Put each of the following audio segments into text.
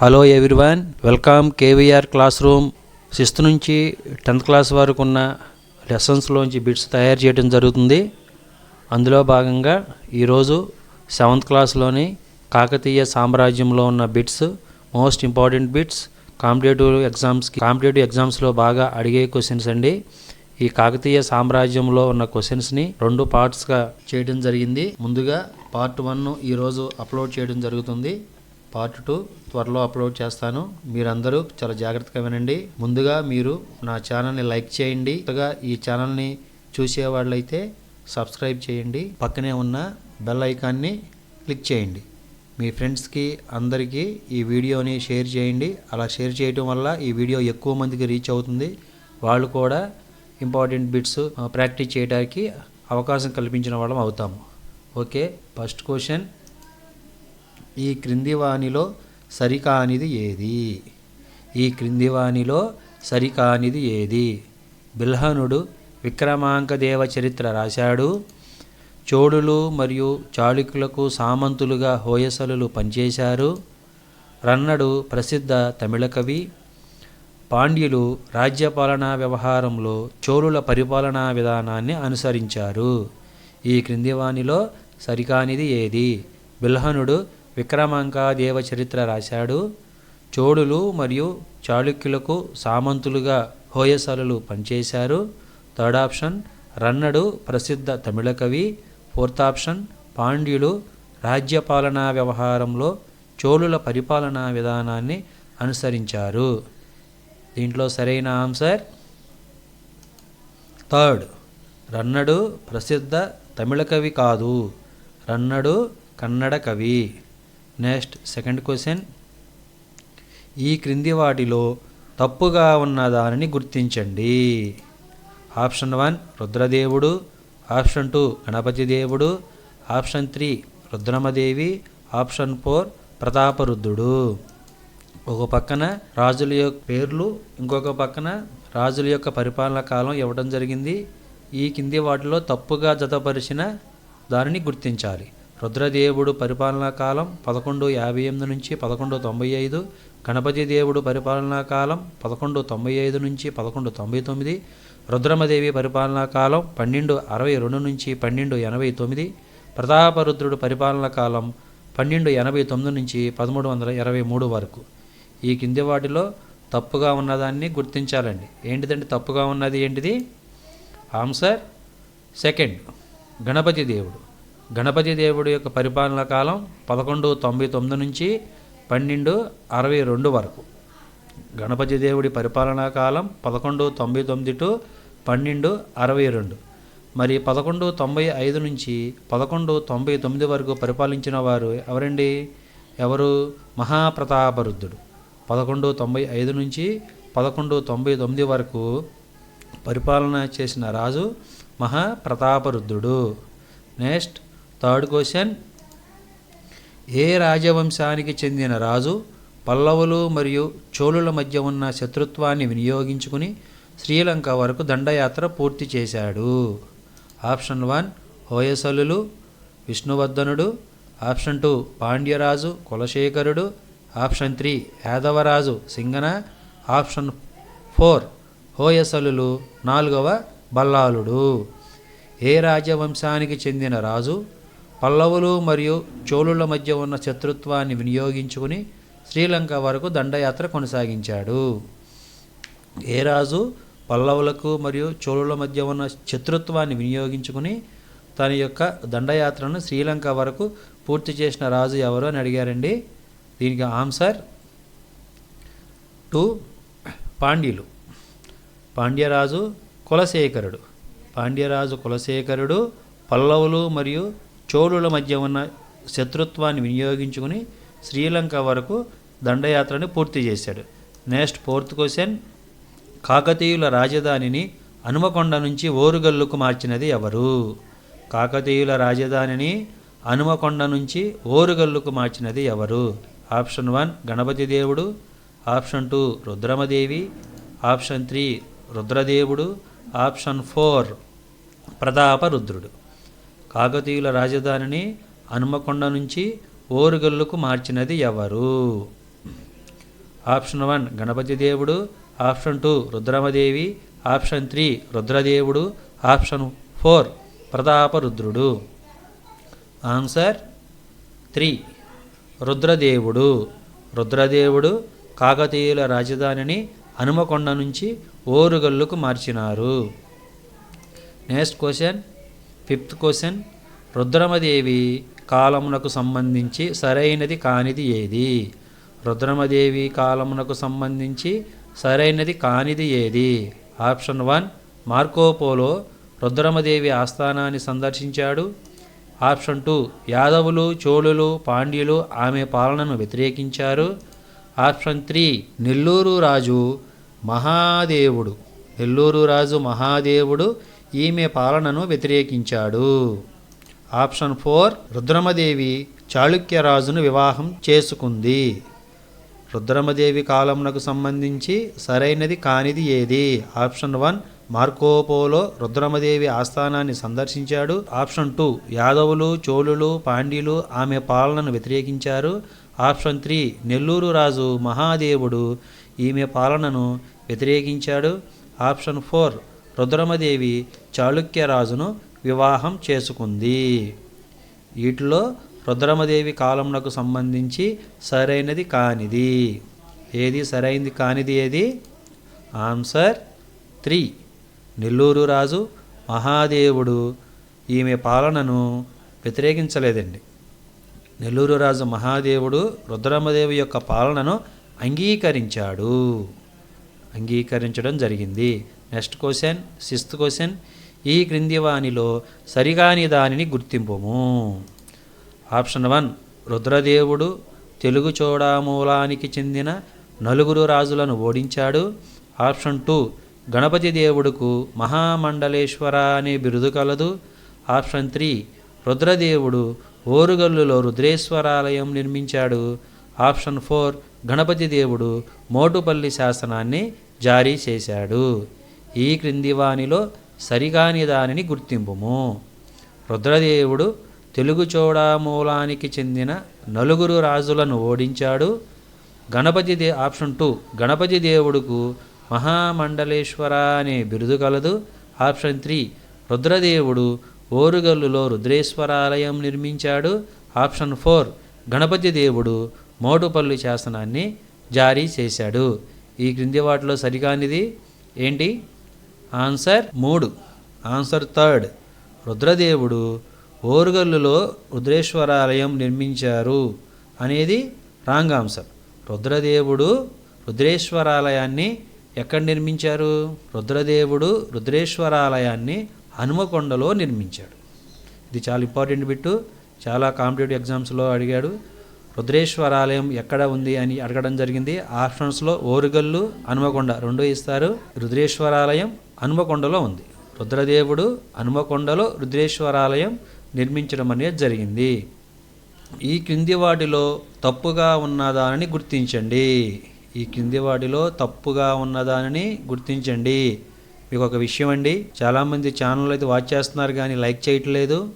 Hello everyone welcome K V R classroom. Sixth నుంచి tenth class వరకు ఉన్న లెసన్స్లోంచి bits తయారు చేయడం జరుగుతుంది. అందులో భాగంగా ఈరోజు సెవెంత్ క్లాస్లోని కాకతీయ సామ్రాజ్యంలో ఉన్న bits most important bits competitive ఎగ్జామ్స్కి కాంపిటేటివ్ ఎగ్జామ్స్లో బాగా అడిగే క్వశ్చన్స్ అండి. ఈ కాకతీయ సామ్రాజ్యంలో ఉన్న క్వశ్చన్స్ని రెండు పార్ట్స్గా చేయడం జరిగింది. ముందుగా పార్ట్ వన్ ఈరోజు అప్లోడ్ చేయడం జరుగుతుంది. పార్ట్ టూ త్వరలో అప్లోడ్ చేస్తాను. మీరందరూ చాలా జాగ్రత్తగా వినండి. ముందుగా మీరు నా ఛానల్ని లైక్ చేయండి. కొత్తగా ఈ ఛానల్ని చూసేవాళ్ళైతే సబ్స్క్రైబ్ చేయండి. పక్కనే ఉన్న బెల్ ఐకాన్ని క్లిక్ చేయండి. మీ ఫ్రెండ్స్కి అందరికీ ఈ వీడియోని షేర్ చేయండి. అలా షేర్ చేయటం వల్ల ఈ వీడియో ఎక్కువ మందికి రీచ్ అవుతుంది. వాళ్ళు కూడా ఇంపార్టెంట్ బిట్స్ ప్రాక్టీస్ చేయడానికి అవకాశం కల్పించిన వాళ్ళం అవుతాము. ఓకే? First question. ఈ క్రింది వానిలో సరికానిది ఏది? ఈ క్రింది వానిలో సరికానిది ఏది? బిల్హనుడు విక్రమాంకదేవ చరిత్ర రాశాడు. చోడులు మరియు చాళుక్యులకు సామంతులుగా హోయసలులు పనిచేశారు. రన్నడు ప్రసిద్ధ తమిళ కవి. పాండ్యులు రాజ్యపాలనా వ్యవహారంలో చోళుల పరిపాలనా విధానాన్ని అనుసరించారు. ఈ క్రింది వానిలో సరికానిది ఏది? బిల్హనుడు విక్రమాంకదేవ చరిత్ర రాశాడు. చోళులు మరియు చాళుక్యులకు సామంతులుగా హోయసలులు పనిచేశారు. థర్డ్ ఆప్షన్ రన్నడు ప్రసిద్ధ తమిళ కవి. ఫోర్త్ ఆప్షన్ పాండ్యులు రాజ్యపాలనా వ్యవహారంలో చోళుల పరిపాలనా విధానాన్ని అనుసరించారు. దీంట్లో సరైన ఆన్సర్? థర్డ్ రన్నడు ప్రసిద్ధ తమిళ కవి కాదు. రన్నడు కన్నడ కవి. నెక్స్ట్ సెకండ్ క్వశ్చన్ ఈ క్రింది వాటిలో తప్పుగా ఉన్న దానిని గుర్తించండి. Option one Rudradevudu. Option two Ganapati Devudu. Option three Rudramadevi. Option four Prataparudrudu. ఒక పక్కన రాజుల యొక్క పేర్లు ఇంకొక పక్కన రాజుల యొక్క పరిపాలనా కాలం ఇవ్వడం జరిగింది. ఈ కింది వాటిలో తప్పుగా జతపరిచిన దానిని గుర్తించాలి. రుద్రదేవుడు పరిపాలనా కాలం పదకొండు యాభై ఎనిమిది నుంచి పదకొండు తొంభై ఐదు గణపతి దేవుడు పరిపాలనా కాలం పదకొండు తొంభై ఐదు నుంచి పదకొండు తొంభై తొమ్మిది రుద్రమదేవి పరిపాలనా కాలం పన్నెండు అరవై రెండు నుంచి పన్నెండు ఎనభై తొమ్మిది ప్రతాపరుద్రుడు పరిపాలనా కాలం పన్నెండు ఎనభై తొమ్మిది నుంచి పదమూడు వందల ఇరవై మూడు వరకు. ఈ కింది వాటిలో తప్పుగా ఉన్నదాన్ని గుర్తించాలండి. ఏంటిదంటే తప్పుగా ఉన్నది ఏంటిది? ఆన్సర్ సెకండ్ గణపతి దేవుడు. గణపతి దేవుడి యొక్క పరిపాలనా కాలం పదకొండు తొంభై తొమ్మిది నుంచి పన్నెండు అరవై రెండు వరకు. గణపతి దేవుడి పరిపాలనా కాలం పదకొండు తొంభై తొమ్మిది టు పన్నెండు అరవై రెండు. మరి పదకొండు తొంభై ఐదు నుంచి పదకొండు తొంభై తొమ్మిది వరకు పరిపాలించిన వారు ఎవరండి? ఎవరు? మహాప్రతాపరుద్ధుడు. పదకొండు తొంభై ఐదు నుంచి పదకొండు తొంభై తొమ్మిది వరకు పరిపాలన చేసిన రాజు మహాప్రతాపరుద్ధుడు. Next third question. ఏ రాజవంశానికి చెందిన రాజు పల్లవులు మరియు చోళుల మధ్య ఉన్న శత్రుత్వాన్ని వినియోగించుకుని శ్రీలంక వరకు దండయాత్ర పూర్తి చేశాడు. ఆప్షన్ వన్ హోయసలులు విష్ణువర్ధనుడు. ఆప్షన్ టూ పాండ్యరాజు కులశేఖరుడు. ఆప్షన్ త్రీ యాదవరాజు సింగన. ఆప్షన్ ఫోర్ హోయసలులు నాలుగవ బల్లాలుడు. ఏ రాజవంశానికి చెందిన రాజు పల్లవులు మరియు చోళుల మధ్య ఉన్న శత్రుత్వాన్ని వినియోగించుకుని శ్రీలంక వరకు దండయాత్ర కొనసాగించాడు. ఏ రాజు పల్లవులకు మరియు చోళుల మధ్య ఉన్న శత్రుత్వాన్ని వినియోగించుకుని తన యొక్క దండయాత్రను శ్రీలంక వరకు పూర్తి చేసిన రాజు ఎవరు అని అడిగారండి? దీనికి ఆన్సర్ టూ పాండ్యులు. పాండ్యరాజు కులశేఖరుడు. పాండ్యరాజు కులశేఖరుడు పల్లవులు మరియు చోళుల మధ్య ఉన్న శత్రుత్వాన్ని వినియోగించుకుని శ్రీలంక వరకు దండయాత్రను పూర్తి చేశాడు. నెక్స్ట్ ఫోర్త్ క్వశ్చన్ కాకతీయుల రాజధానిని హనుమకొండ నుంచి ఓరుగల్లుకు మార్చినది ఎవరు? కాకతీయుల రాజధానిని హనుమకొండ నుంచి ఓరుగల్లుకు మార్చినది ఎవరు? Option one Ganapati Devudu. Option two Rudramadevi. Option three Rudradevudu. Option four Prataparudrudu. కాకతీయుల రాజధానిని హనుమకొండ నుంచి ఓరుగల్లుకు మార్చినది ఎవరు? Option one Ganapati Devudu option two Rudramadevi option three Rudradevudu option four Prataparudrudu. Answer three Rudradevudu. Rudradevudu కాకతీయుల రాజధానిని హనుమకొండ నుంచి ఓరుగల్లుకు మార్చినారు. Next question fifth question. Rudramadevi కాలమునకు సంబంధించి సరైనది కానిది ఏది? రుద్రమదేవి కాలమునకు సంబంధించి సరైనది కానిది ఏది? Option one Marco Polo Rudramadevi ఆస్థానాన్ని సందర్శించాడు. ఆప్షన్ టూ యాదవులు చోళులు పాండ్యులు ఆమె పాలనను వ్యతిరేకించారు. ఆప్షన్ త్రీ నెల్లూరు రాజు మహాదేవుడు. నెల్లూరు రాజు మహాదేవుడు ఈమె పాలనను వ్యతిరేకించాడు. ఆప్షన్ ఫోర్ రుద్రమదేవి చాళుక్యరాజును వివాహం చేసుకుంది. రుద్రమదేవి కాలమునకు సంబంధించి సరైనది కానిది ఏది? Option one Marco Polo Rudramadevi ఆస్థానాన్ని సందర్శించాడు. ఆప్షన్ టూ యాదవులు చోళులు పాండ్యులు ఆమె పాలనను వ్యతిరేకించారు. ఆప్షన్ త్రీ నెల్లూరు రాజు మహాదేవుడు ఈమె పాలనను వ్యతిరేకించాడు. ఆప్షన్ ఫోర్ రుద్రమదేవి చాళుక్య రాజును వివాహం చేసుకుంది. వీటిలో రుద్రమదేవి కాలంనకు సంబంధించి సరైనది కానిది. ఏది సరైనది కానిది ఏది? Answer three. నెల్లూరు రాజు మహాదేవుడు ఈమె పాలనను వ్యతిరేకించలేదండి. నెల్లూరు రాజు మహాదేవుడు రుద్రమదేవి యొక్క పాలనను అంగీకరించాడు. అంగీకరించడం జరిగింది. Next question sixth question. ఈ క్రింది వానిలో సరిగాని దానిని గుర్తింపుము. ఆప్షన్ వన్ రుద్రదేవుడు తెలుగు చోడామూలానికి చెందిన నలుగురు రాజులను ఓడించాడు. ఆప్షన్ టూ గణపతి దేవుడుకు మహామండలేశ్వర అనే బిరుదు కలదు. ఆప్షన్ త్రీ రుద్రదేవుడు ఓరుగల్లులో రుద్రేశ్వరాలయం నిర్మించాడు. ఆప్షన్ ఫోర్ గణపతి దేవుడు మోటుపల్లి శాసనాన్ని జారీ చేశాడు. ఈ క్రింది వానిలో సరిగాని దానిని గుర్తింపుము. రుద్రదేవుడు తెలుగు చోడామూలానికి చెందిన నలుగురు రాజులను ఓడించాడు. గణపతి దే ఆప్షన్ టూ గణపతి దేవుడుకు మహామండలేశ్వర అనే బిరుదు కలదు. ఆప్షన్ త్రీ రుద్రదేవుడు ఓరుగల్లులో రుద్రేశ్వరాలయం నిర్మించాడు. ఆప్షన్ ఫోర్ గణపతి దేవుడు మోటుపల్లి శాసనాన్ని జారీ చేశాడు. ఈ క్రింది వాటిలో సరికానిది ఏంటి? ఆన్సర్ మూడు. Answer third. రుద్రదేవుడు ఓరుగల్లులో రుద్రేశ్వరాలయం నిర్మించారు అనేది రాంగ్ ఆన్సర్ రుద్రదేవుడు రుద్రేశ్వరాలయాన్ని ఎక్కడ నిర్మించారు? రుద్రదేవుడు రుద్రేశ్వరాలయాన్ని హనుమకొండలో నిర్మించాడు. ఇది చాలా ఇంపార్టెంట్ బిట్టు. చాలా కాంపిటేటివ్ ఎగ్జామ్స్లో అడిగాడు. రుద్రేశ్వరాలయం ఎక్కడ ఉంది అని అడగడం జరిగింది. ఆప్షన్స్లో ఓరుగల్లు హనుమకొండ రెండు ఇస్తారు. రుద్రేశ్వరాలయం హనుమకొండలో ఉంది. రుద్రదేవుడు హనుమకొండలో రుద్రేశ్వరాలయం నిర్మించడం అనేది జరిగింది. ఈ క్రింది వాటిలో తప్పుగా ఉన్నదానని గుర్తించండి. ఈ క్రింది వాటిలో తప్పుగా ఉన్నదానని గుర్తించండి. మీకు ఒక విషయం అండి. చాలామంది ఛానల్ అయితే వాచ్ చేస్తున్నారు కానీ లైక్ చేయట్లేదు.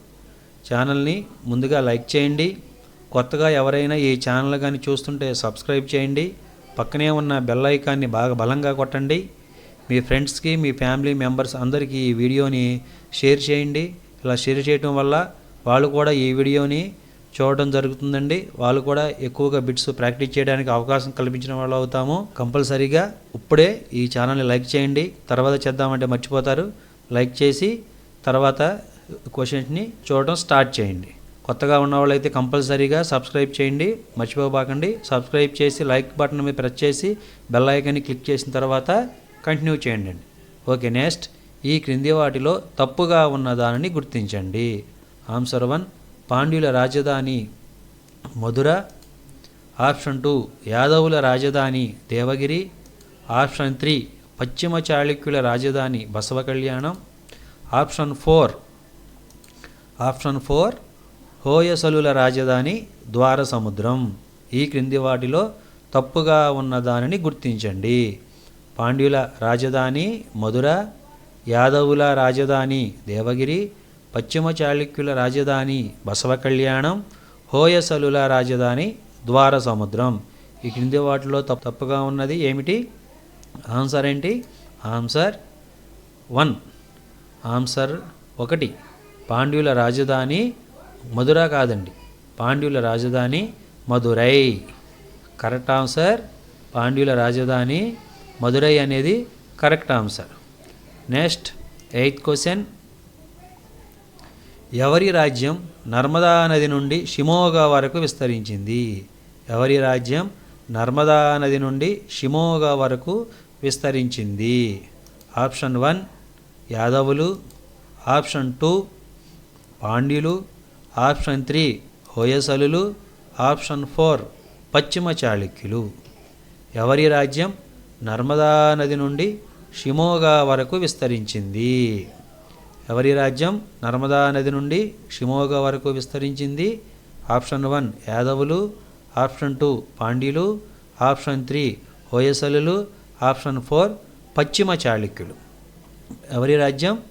ఛానల్ని ముందుగా లైక్ చేయండి. కొత్తగా ఎవరైనా ఈ ఛానల్ కానీ చూస్తుంటే సబ్స్క్రైబ్ చేయండి. పక్కనే ఉన్న బెల్ ఐకాన్ని బాగా బలంగా కొట్టండి. మీ ఫ్రెండ్స్కి మీ ఫ్యామిలీ మెంబర్స్ అందరికీ ఈ వీడియోని షేర్ చేయండి. ఇలా షేర్ చేయడం వల్ల వాళ్ళు కూడా ఈ వీడియోని చూడడం జరుగుతుందండి. వాళ్ళు కూడా ఎక్కువగా బిట్స్ ప్రాక్టీస్ చేయడానికి అవకాశం కల్పించిన వాళ్ళు అవుతాము. కంపల్సరీగా ఇప్పుడే ఈ ఛానల్ని లైక్ చేయండి. తర్వాత చేద్దామంటే మర్చిపోతారు. లైక్ చేసి తర్వాత క్వశ్చన్స్ని చూడడం స్టార్ట్ చేయండి. కొత్తగా ఉన్న వాళ్ళైతే కంపల్సరీగా సబ్స్క్రైబ్ చేయండి మర్చిపోబాకండి. సబ్స్క్రైబ్ చేసి లైక్ బటన్ మీద ప్రెస్ చేసి బెల్ ఐకాన్ని క్లిక్ చేసిన తర్వాత కంటిన్యూ చేయండి ఓకే నెక్స్ట్ ఈ క్రింది వాటిలో తప్పుగా ఉన్న దానిని గుర్తించండి. ఆన్సర్ వన్ పాండ్యుల రాజధాని మధుర. ఆప్షన్ టూ యాదవుల రాజధాని దేవగిరి. ఆప్షన్ త్రీ పశ్చిమ చాళుక్యుల రాజధాని Basava Kalyanam option four option four హోయసలుల రాజధాని ద్వార సముద్రం ఈ క్రింది వాటిలో తప్పుగా ఉన్న దానిని గుర్తించండి. పాండ్యుల రాజధాని మధుర యాదవుల రాజధాని దేవగిరి పశ్చిమ చాళుక్యుల రాజధాని బసవ కళ్యాణం హోయసలుల రాజధాని ద్వార సముద్రం ఈ క్రింది వాటిలో తప్పు తప్పుగా ఉన్నది ఏమిటి? ఆన్సర్ ఏంటి? Answer one. ఆన్సర్ ఒకటి. పాండ్యుల రాజధాని మధుర కాదండి. పాండ్యుల రాజధాని మధురై. Correct answer? పాండ్యుల రాజధాని మధురై అనేది correct answer. Next eighth question. ఎవరి రాజ్యం నర్మదా నది నుండి షిమోగా వరకు విస్తరించింది? ఎవరి రాజ్యం నర్మదా నది నుండి షిమోగా వరకు విస్తరించింది? ఆప్షన్ వన్ యాదవులు. ఆప్షన్ టూ పాండ్యులు. ఆప్షన్ త్రీ హోయసలులు. ఆప్షన్ ఫోర్ పశ్చిమ చాళుక్యులు. ఎవరి రాజ్యం? నర్మదా నది నుండి షిమోగా వరకు విస్తరించింది. ఎవరి రాజ్యం? నర్మదా నది నుండి షిమోగా వరకు విస్తరించింది. ఆప్షన్ వన్ యాదవులు. ఆప్షన్ టూ పాండ్యులు. ఆప్షన్ త్రీ హోయసలులు. ఆప్షన్ ఫోర్ పశ్చిమ చాళుక్యులు. ఎవరి రాజ్యం?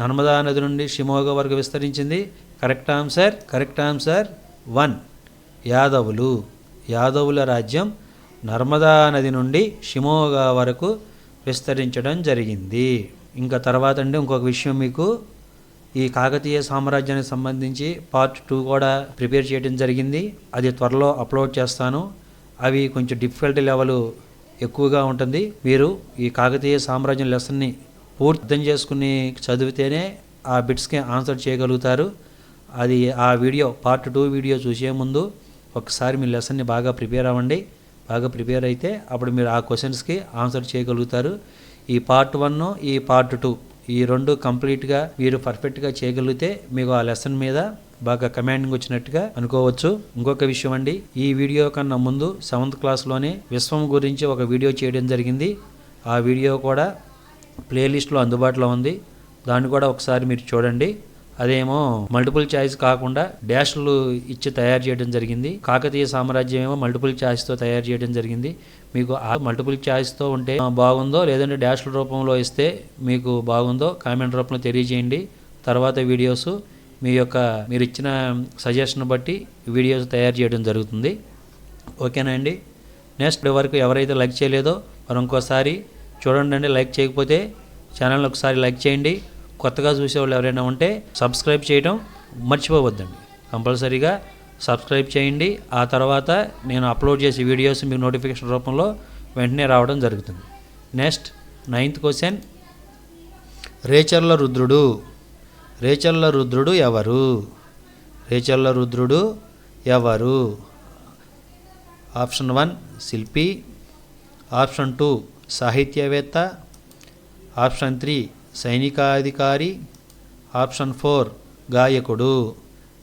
నర్మదా నది నుండి షిమోగా వరకు విస్తరించింది. Correct answer correct answer one యాదవులు. యాదవుల రాజ్యం నర్మదా నది నుండి షిమోగా వరకు విస్తరించడం జరిగింది. ఇంకా తర్వాత అండి ఇంకొక విషయం మీకు. ఈ కాకతీయ సామ్రాజ్యానికి సంబంధించి పార్ట్ టూ కూడా ప్రిపేర్ చేయడం జరిగింది. అది త్వరలో అప్లోడ్ చేస్తాను. అవి కొంచెం డిఫికల్టీ లెవెల్ ఎక్కువగా ఉంటుంది. మీరు ఈ కాకతీయ సామ్రాజ్యం లెసన్ని పూర్తి అర్థం చేసుకుని చదివితేనే ఆ బిట్స్కి ఆన్సర్ చేయగలుగుతారు. అది ఆ వీడియో పార్ట్ టూ వీడియో చూసే ముందు ఒకసారి మీ లెసన్ని బాగా ప్రిపేర్ అవ్వండి. బాగా ప్రిపేర్ అయితే అప్పుడు మీరు ఆ క్వశ్చన్స్కి ఆన్సర్ చేయగలుగుతారు. ఈ పార్ట్ వన్ ఈ పార్ట్ టూ ఈ రెండు కంప్లీట్గా మీరు పర్ఫెక్ట్గా చేయగలిగితే మీకు ఆ లెసన్ మీద బాగా కమాండింగ్ వచ్చినట్టుగా అనుకోవచ్చు. ఇంకొక విషయం అండి ఈ వీడియో కన్నా ముందు సెవెంత్ క్లాస్లోనే విశ్వం గురించి ఒక వీడియో చేయడం జరిగింది. ఆ వీడియో కూడా ప్లేలిస్ట్లో అందుబాటులో ఉంది. దాన్ని కూడా ఒకసారి మీరు చూడండి. అదేమో మల్టిపుల్ చాయిస్ కాకుండా డాష్లు ఇచ్చి తయారు చేయడం జరిగింది. కాకతీయ సామ్రాజ్యం ఏమో మల్టిపుల్తో తయారు చేయడం జరిగింది. మీకు ఆ మల్టిపుల్తో ఉంటే బాగుందో లేదంటే డాష్ల రూపంలో ఇస్తే మీకు బాగుందో కామెంట్ రూపంలో తెలియజేయండి. తర్వాత వీడియోస్ మీ యొక్క మీరు ఇచ్చిన సజెషన్ బట్టి వీడియోస్ తయారు చేయడం జరుగుతుంది. ఓకేనా అండి? నెక్స్ట్ వరకు ఎవరైతే లైక్ చేయలేదో మరి ఇంకోసారి చూడండి అండి లైక్ చేయకపోతే ఛానల్ని ఒకసారి లైక్ చేయండి. కొత్తగా చూసేవాళ్ళు ఎవరైనా ఉంటే సబ్స్క్రైబ్ చేయడం మర్చిపోవద్దండి. కంపల్సరీగా సబ్స్క్రైబ్ చేయండి. ఆ తర్వాత నేను అప్లోడ్ చేసే వీడియోస్ మీకు నోటిఫికేషన్ రూపంలో వెంటనే రావడం జరుగుతుంది. Next ninth question. రేచర్ల రుద్రుడు రేచర్ల రుద్రుడు ఎవరు? రేచర్ల రుద్రుడు ఎవరు? ఆప్షన్ వన్ శిల్పి. ఆప్షన్ టూ సాహిత్యవేత్త ఆప్షన్ త్రీ సైనికాధికారి ఆప్షన్ ఫోర్ గాయకుడు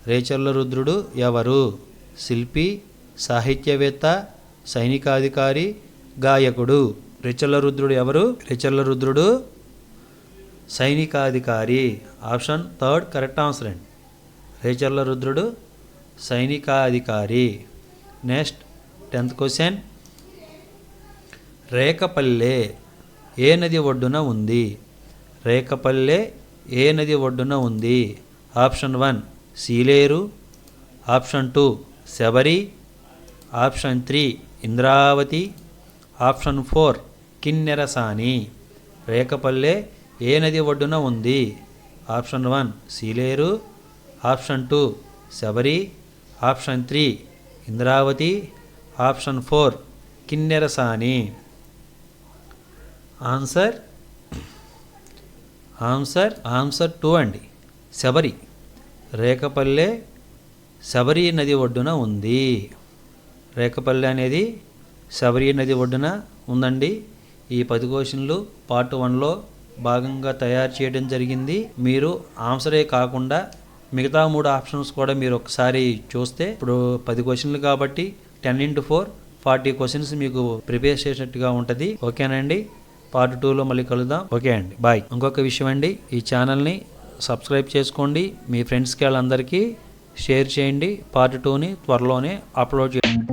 రేచర్ల రుద్రుడు ఎవరు? శిల్పి సాహిత్యవేత్త సైనికాధికారి గాయకుడు. రేచర్ల రుద్రుడు ఎవరు? రేచర్ల రుద్రుడు. సైనికాధికారి. ఆప్షన్ థర్డ్ కరెక్ట్ ఆన్సర్ అండి. రేచర్ల రుద్రుడు సైనికాధికారి. Next tenth question. రేకపల్లె ఏ నది ఒడ్డున ఉంది? రేకపల్లె ఏ నది ఒడ్డున ఉంది? Option one Sileru. Option two Sabari. Option three Indravati. Option four Kinnerasani. Rekapalle ఏ నది ఒడ్డున ఉంది? Option one Sileru. Option two Sabari. Option three Indravati. Option four Kinnerasani. Answer? Answer answer two అండి. శబరి. రేఖపల్లె శబరి నది ఒడ్డున ఉంది. రేఖపల్లె అనేది శబరి నది ఒడ్డున ఉందండి. ఈ పది క్వశ్చన్లు పార్ట్ వన్లో భాగంగా తయారు చేయడం జరిగింది. మీరు ఆన్సరే కాకుండా మిగతా మూడు ఆప్షన్స్ కూడా మీరు ఒకసారి చూస్తే ఇప్పుడు పది క్వశ్చన్లు కాబట్టి ten into four forty questions మీకు ప్రిపేర్ చేసినట్టుగా ఉంటుంది. ఓకేనండి పార్ట్ టూలో మళ్ళీ కలుద్దాం. ఓకే అండి. బాయ్. ఇంకొక విషయం అండి. ఈ ఛానల్ని సబ్స్క్రైబ్ చేసుకోండి. మీ ఫ్రెండ్స్కి వాళ్ళందరికీ షేర్ చేయండి. పార్ట్ టూని త్వరలోనే అప్లోడ్ చేయండి.